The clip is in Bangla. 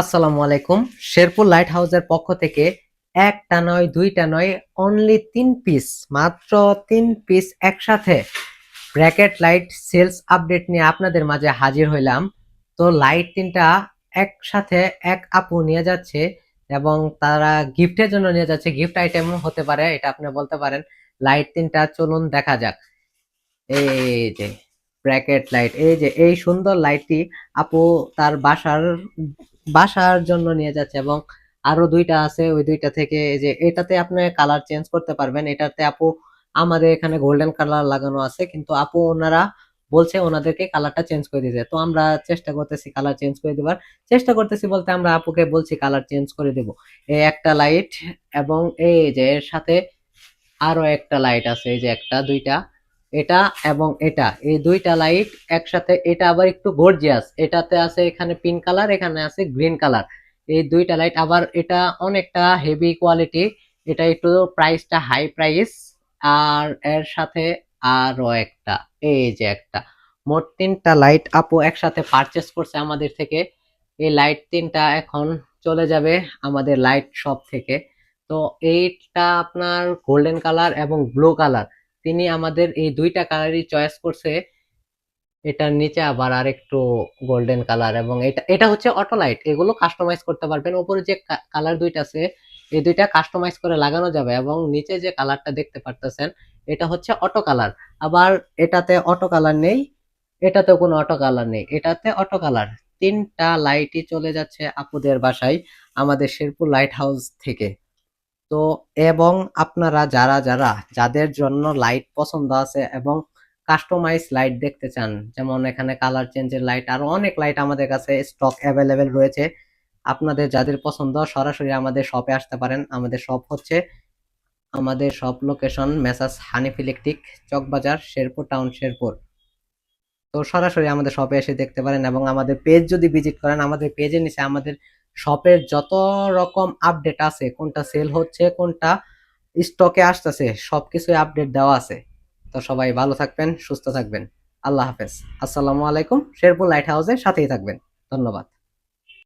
আসসালামু আলাইকুম। শেরপুর লাইট হাউসের পক্ষ থেকে একটা নয়, দুইটা নয় অনলি তিন পিস মাত্র তিন পিস একসাথে ব্র্যাকেট লাইট সেলস আপডেট নিয়ে আপনাদের মাঝে হাজির হইলাম। তো লাইট তিনটা একসাথে এক আপু নিয়ে যাচ্ছে এবং তারা গিফটের জন্য নিয়ে যাচ্ছে। গিফট আইটেম হতে পারে, এটা আপনি বলতে পারেন। লাইট তিনটা, চলুন দেখা যাক। এই যে ব্র্যাকেট লাইট এই যে, এই সুন্দর লাইটটি আপু তার বাসার বাসার জন্য নিয়ে যাচ্ছে এবং আরও দুইটা আছে, ওই দুইটা থেকে যে এটাতে আপনি কালার চেঞ্জ করতে পারবেন। এটাতে আপু, আমাদের এখানে গোল্ডেন কালার লাগানো আছে, কিন্তু আপু ওনারা বলছে ওনাদেরকে কালারটা চেঞ্জ করে দিতে। তো আমরা চেষ্টা করতেছি কালার চেঞ্জ করে দেবার। চেষ্টা করতেছি বলতে আমরা আপুকে বলছি কালার চেঞ্জ করে দেব। এই একটা লাইট এবং এই যে এর সাথে আরও একটা লাইট আছে, এই যে একটা, দুইটা। এটা এবং এটা। এই দুইটা লাইট একসাথে, এটা আবার একটু গর্জিয়াস এটাতে আছে এখানে পিঙ্ক কালার এখানে আছে গ্রিন কালার এই দুইটা লাইট আবার এটা অনেকটা হেভি কোয়ালিটি এটা একটু প্রাইসটা হাই প্রাইস আর এর সাথে আরও একটা, এই যে একটা। মোট তিনটা লাইট আপু একসাথে পারচেস করছে আমাদের থেকে। এই লাইট তিনটা এখন চলে যাবে আমাদের লাইট শপ থেকে। তো এইটা আপনার গোল্ডেন কালার এবং ব্লু কালার তিনি আমাদের এই দুইটা কালারই চয়েস করছে। এটার নিচে আবার আরেকটু গোল্ডেন কালার এবং এটা এটা হচ্ছে অটো লাইট এগুলো কাস্টমাইজ করতে পারবেন। ওপরে যে কালার দুইটা আছে, এই দুইটা কাস্টমাইজ করে লাগানো যাবে এবং নিচে যে কালারটা দেখতে পারতেছেন, এটা হচ্ছে অটো কালার আবার এটাতে অটো কালার নেই, এটাতেও কোনো অটো কালার নেই, এটাতে অটো কালার তিনটা লাইটই চলে যাচ্ছে আপুদের বাসায়, আমাদের শেরপুর লাইট হাউস থেকে। তো এবং আপনারা যারা যারা যাদের জন্য লাইট পছন্দ আছে এবং কাস্টমাইজ লাইট দেখতে চান, যেমন এখানে কালার চেঞ্জের লাইট আরও অনেক লাইট আমাদের কাছে স্টক অ্যাভেলেবেল রয়েছে। আপনাদের যাদের পছন্দ, সরাসরি আমাদের শপে আসতে পারেন। আমাদের শপ হচ্ছে, আমাদের shop location messrs Hanif electric Chawkbazar, Sherpur town Sherpur. তো সরাসরি আমাদের শপে এসে দেখতে পারেন এবং আমাদের পেজ যদি ভিজিট করেন, আমাদের পেজের নিচে আমাদের শপের যত রকম আপডেট আছে, কোনটা সেল হচ্ছে, কোনটা স্টকে আসতেছে সব কিছুই আপডেট দেওয়া আছে। তো সবাই ভালো থাকবেন, সুস্থ থাকবেন। আল্লাহ হাফেজ। আসসালামু আলাইকুম, শেরপুর লাইট হাউসের সাথেই থাকবেন। ধন্যবাদ।